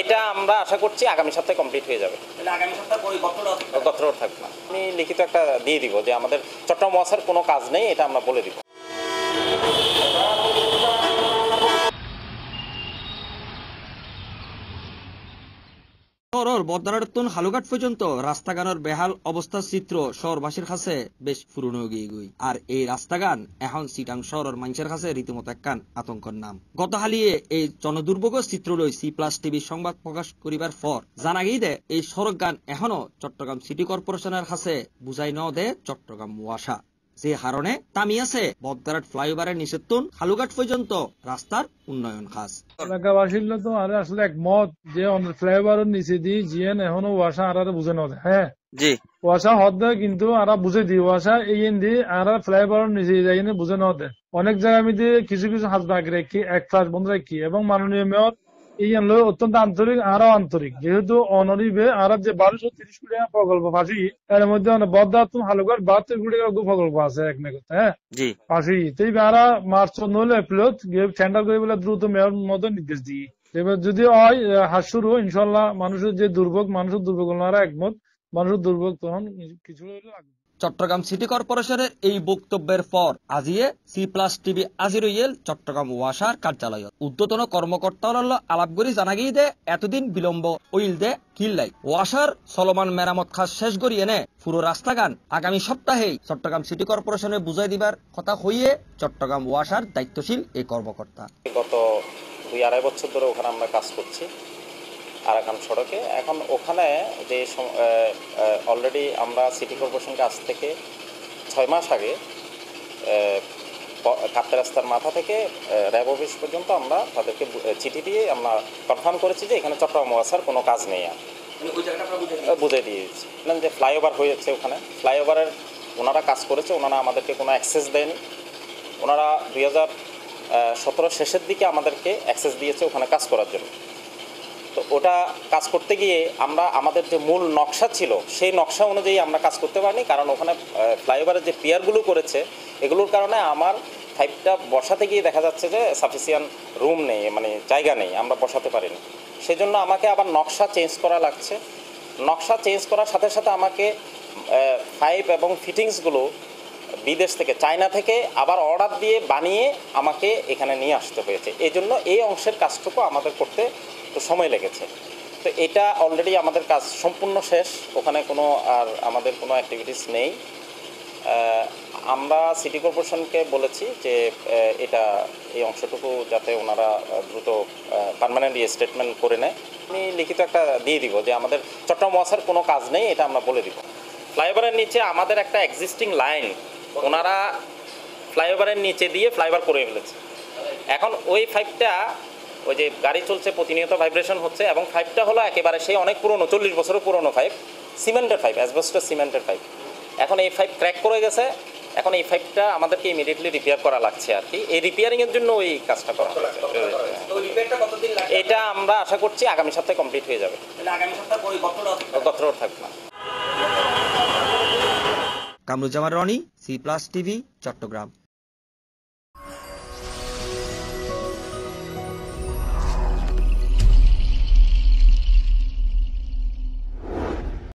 এটা আমরা আশা করছি আগামী সপ্তাহে কমপ্লিট হয়ে যাবে। আগামী সপ্তাহে থাকবে না। আমি লিখিত একটা দিয়ে দিব যে আমাদের চট্টগ্রাম ওয়াসার কোনো কাজ নেই এটা আমরা বলে দিব। শহরের বদনারতুন হালুঘাট পর্যন্ত রাস্তাগানের বেহাল চিত্র শহরবাসীর কাছে বেশ পুরনো গিয়ে গই। আর এই রাস্তাগান এখন সিটাং শহরের মানুষের কাছে রীতিমতো একখান আতঙ্কর নাম। গত হালিয়ে এই জনদুর্ভোগের চিত্র লই সি প্লাস টিভি সংবাদ প্রকাশ করিবার পর জানা গিয়ে দে এই সড়ক গান এখনও চট্টগ্রাম সিটি কর্পোরেশনের কাছে বুঝাই ন দে চট্টগ্রাম ওয়াসা। যে হারণে তামি আছে বদদারাট ফ্লাইওভারের নিষেধন হালুঘাট পর্যন্ত রাস্তার উন্নয়ন কাজ এলাকাবাসীর তো আর আসলে একমত যে ফ্লাইওভারের নিচে দিয়ে জিয়েন এখনও ওয়াসা আর বুঝে নদে হ্যাঁ? জি। ওয়াসা হদ কিন্তু আর বুঝে দি ওয়াসা এই দি আর ফ্লাইওভারের নিচে যাই বুঝে নদে। অনেক জায়গা আমি কিছু কিছু হাত বাগ রাখি এক ফ্লাস বন্ধ রাখি এবং মাননীয় মেয়র এই লই অত্যন্ত আন্তরিক আরও আন্তরিক। যেহেতু অনরিবে আর যে বারোশো তিরিশ কোটি টাকা প্রকল্প পাশি এর মধ্যে হালুকার বাহাত্তর কোটি টাকা প্রকল্প আছে এক মেঘত হ্যাঁ? তেই আরা মার্চ নলে এপ্রিলত টেন্ডার করে বলে দ্রুত মেয়র মতো নির্দেশ দিই। এবার যদি হয় হাস শুরু ইনশাল্লাহ মানুষের যে দুর্ভোগ মানুষের দুর্ভোগ ওনারা একমত মানুষের দুর্ভোগ তখন কিছু হইলে চট্টগ্রাম সিটি কর্পোরেশনের এই বক্তব্যের পর আজিয়ে সি প্লাস টিভি আজির চট্টগ্রাম ওয়াসার কার্যালয়। উদ্যতন কর্মকর্তারা আলাপ করে জানা গিয়ে দে, এতদিন বিলম্ব ওইল দে কিল্লাই ওয়াসার চলমান মেরামত কাজ শেষ করি এনে পুরো রাস্তাগান। আগামী সপ্তাহেই চট্টগ্রাম সিটি কর্পোরেশনে বুঝাই দিবার কথা হইয়ে চট্টগ্রাম ওয়াসার দায়িত্বশীল এই কর্মকর্তা। গত দুই আড়াই বছর ধরে ওখানে আমরা কাজ করছি। আরাকান সড়কে। এখন ওখানে যে অলরেডি আমরা সিটি কর্পোরেশনকে আজ থেকে ছয় মাস আগে কাপ্তা রাস্তার মাথা থেকে র্যাব অফিস পর্যন্ত আমরা তাদেরকে চিঠি দিয়ে আমরা কনফার্ম করেছি যে এখানে চট্টগ্রাম ওয়াসার কোনো কাজ নেই আর। মানে বুঝে দিয়েছি। যে ফ্লাইওভার হয়েছে ওখানে। ফ্লাইওভারের ওনারা কাজ করেছে ওনারা আমাদেরকে কোনো অ্যাক্সেস দেয়নি। ওনারা দুই হাজার সতেরো শেষের দিকে আমাদেরকে অ্যাক্সেস দিয়েছে ওখানে কাজ করার জন্য। তো ওটা কাজ করতে গিয়ে আমরা, আমাদের যে মূল নকশা ছিল, সেই নকশা অনুযায়ী আমরা কাজ করতে পারিনি, কারণ ওখানে ফ্লাইওভারের যে পিয়ারগুলো করেছে, এগুলোর কারণে আমার ফাইভটা বসাতে গিয়ে দেখা যাচ্ছে যে সাফিসিয়ান রুম নেই মানে জায়গা নেই, আমরা বসাতে পারিনি। সেই জন্য আমাকে আবার নকশা চেঞ্জ করা লাগছে। নকশা চেঞ্জ করার সাথে সাথে আমাকে ফাইভ এবং ফিটিংসগুলো বিদেশ থেকে, চায়না থেকে আবার অর্ডার দিয়ে বানিয়ে আমাকে এখানে নিয়ে আসতে হয়েছে। এই জন্য এই অংশের কাজটুকু আমাদের করতে একটু সময় লেগেছে। তো এটা অলরেডি আমাদের কাজ সম্পূর্ণ শেষ। ওখানে কোনো আর আমাদের কোনো অ্যাক্টিভিটিস নেই। আমরা সিটি কর্পোরেশনকে বলেছি যে এটা এই অংশটুকু যাতে ওনারা দ্রুত পারমানেন্ট স্টেটমেন্ট করে নেয়। আমি লিখিত একটা দিয়ে দিব যে, আমাদের চট্টগ্রাম ওয়াসার কোনো কাজ নেই, এটা আমরা বলে দিব। ফ্লাইওভারের নিচে আমাদের একটা এক্সিস্টিং লাইন ওনারা ফ্লাইওভারের নিচে দিয়ে ফ্লাইওভার করে ফেলেছে। এখন ওই ফাইভটা ওই যে গাড়ি চলছে প্রতিনিয়ত ভাইব্রেশন হচ্ছে এবং ফাইভটা হলো একেবারে সেই অনেক পুরনো চল্লিশ বছরের পুরনো ফাইভ সিমেন্টের ফাইভ অ্যাসবেস্টার সিমেন্টের ফাইভ এখন এই ফাইভ ক্র্যাক করে গেছে এখন এই ফাইভটা আমাদেরকে ইমিডিয়েটলি রিপেয়ার করা লাগছে আর কি। এই রিপেয়ারিংয়ের জন্য ওই কাজটা করা হচ্ছে। তো ওই রিপেয়ারটা কতদিন লাগবে? এটা আমরা আশা করছি আগামী সপ্তাহে কমপ্লিট হয়ে যাবে। তাহলে আগামী সপ্তাহে ওই গতটা গত্র থাকবে না। Kamruzzaman Rony C plus TV Chattogram.